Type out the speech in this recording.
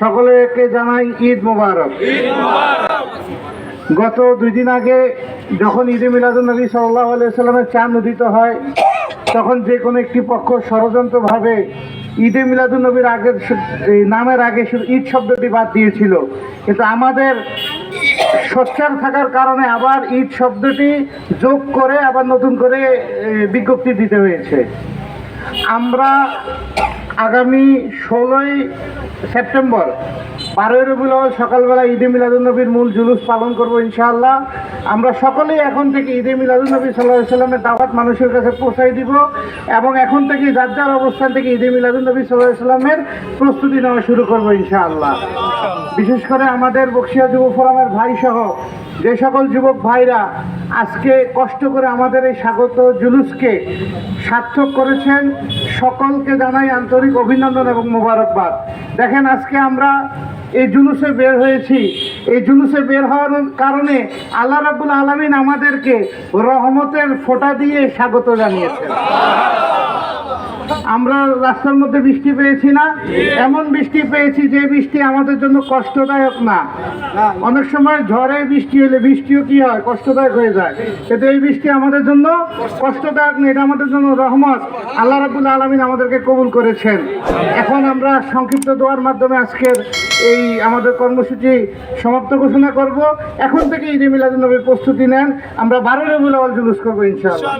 সকলকে জানাই ঈদ মোবারক। গত দুই দিন আগে যখন ঈদে মিলাদুল নবী সাল্লাহ আলাইসাল্লামের চাঁদ উদিত হয়, তখন যে কোনো একটি পক্ষ ষড়যন্ত্রভাবে ঈদে মিলাদুল নবীর আগের নামের আগে শুধু ঈদ শব্দটি বাদ দিয়েছিল। কিন্তু আমাদের সোচ্চার থাকার কারণে আবার ঈদ শব্দটি যোগ করে আবার নতুন করে বিজ্ঞপ্তি দিতে হয়েছে। আমরা আগামী ষোলোই সেপ্টেম্বর, বারোই রবিউল সকালবেলা ঈদে মিলাদুলনবীর মূল জুলুস পালন করব ইনশাআল্লাহ। আমরা সকলেই এখন থেকে ঈদে মিলাদুলনবী সাল্লাহ সাল্লামের দাওয়াত মানুষের কাছে পৌঁছাই দিব এবং এখন থেকে যার যার অবস্থান থেকে ঈদে মিলাদুলনবী সাল্লাহ সাল্লামের প্রস্তুতি নেওয়া শুরু করব ইনশাআল্লাহ। বিশেষ করে আমাদের বক্সিয়া যুব ফোরামের ভাই সহ যে সকল যুবক ভাইরা আজকে কষ্ট করে আমাদের এই স্বাগত জুলুসকে সার্থক করেছেন। সকলকে জানাই আন্তরিক অভিনন্দন এবং মোবারকবাদ। দেখেন, আজকে আমরা এই জুলুসে বের হয়েছি। এই জুলুসে বের হওয়ার কারণে আল্লাহ রাবুল আলমিন আমাদেরকে রহমতের ফোঁটা দিয়ে স্বাগত জানিয়েছেন। আমরা রাস্তার মধ্যে বৃষ্টি পেয়েছি না। এমন বৃষ্টি পেয়েছি যে বৃষ্টি আমাদের জন্য কষ্টদায়ক না। অনেক সময় ঝড়ে বৃষ্টি হলে বৃষ্টিও কি হয়? কষ্টদায়ক হয়ে যায়। কিন্তু এই বৃষ্টি আমাদের জন্য কষ্টদায়ক না এটা আমাদের জন্য রহমত। আল্লাহ রাবুল আলমিন আমাদেরকে কবুল করেছেন। এখন আমরা সংক্ষিপ্ত দোয়ার মাধ্যমে আজকের এই আমাদের কর্মসূচি সমাপ্ত ঘোষণা করব। এখন থেকে ঈদে মিলাদুল নবীর প্রস্তুতি নেন। আমরা বারো রবিউল আওয়াল জুলুস করব ইনশাআল্লাহ।